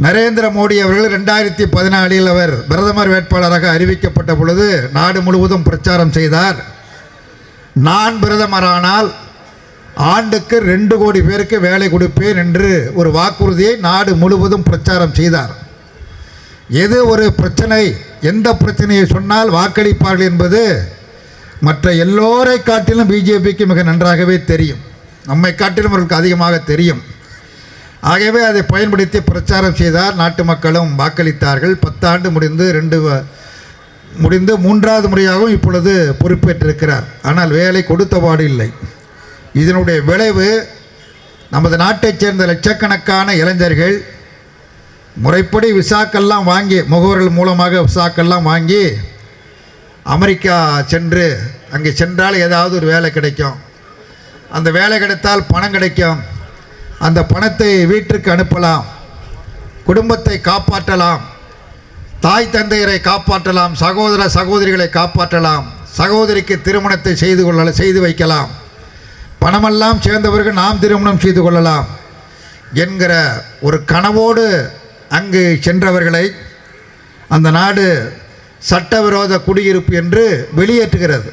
நரேந்திர மோடி அவர்கள் ரெண்டாயிரத்தி பதினாலில் அவர் பிரதமர் வேட்பாளராக அறிவிக்கப்பட்ட பொழுது நாடு முழுவதும் பிரச்சாரம் செய்தார். நான் பிரதமரானால் ஆண்டுக்கு ரெண்டு கோடி பேருக்கு வேலை கொடுப்பேன் என்று ஒரு வாக்குறுதியை நாடு முழுவதும் பிரச்சாரம் செய்தார். எது ஒரு பிரச்சனை? எந்த பிரச்சனையை சொன்னால் வாக்களிப்பார்கள் என்பது மற்ற எல்லோரை காட்டிலும் பிஜேபிக்கு மிக நன்றாகவே தெரியும். நம்மை காட்டிலும் அவர்களுக்கு அதிகமாக தெரியும். ஆகவே அதை பயன்படுத்தி பிரச்சாரம் செய்தார் நாட்டு மக்களும் வாக்களித்தார்கள். பத்தாண்டு முடிந்து ரெண்டு வ- முடிந்து மூன்றாவது முறையாகவும் இப்பொழுது பொறுப்பேற்றிருக்கிறார். ஆனால் வேலை கொடுத்தபாடு இல்லை. இதனுடைய விளைவு நமது நாட்டைச் சேர்ந்த லட்சக்கணக்கான இளைஞர்கள் முறைப்படி விசாக்கெல்லாம் வாங்கி முகவர்கள் மூலமாக விசாக்கெல்லாம் வாங்கி அமெரிக்கா சென்று அங்கே சென்றால் ஏதாவது ஒரு வேலை கிடைக்கும். அந்த வேலை கிடைத்தால் பணம் கிடைக்கும். அந்த பணத்தை வீட்டிற்கு அனுப்பலாம். குடும்பத்தை காப்பாற்றலாம். தாய் தந்தையரை காப்பாற்றலாம். சகோதர சகோதரிகளை காப்பாற்றலாம். சகோதரிக்கு திருமணத்தை செய்து கொள்ள செய்து வைக்கலாம். பணமெல்லாம் சேர்ந்தவர்கள் நாம் திருமணம் செய்து கொள்ளலாம் என்கிற ஒரு கனவோடு அங்கு சென்றவர்களை அந்த நாடு சட்டவிரோத குடியிருப்பு என்று வெளியேற்றுகிறது.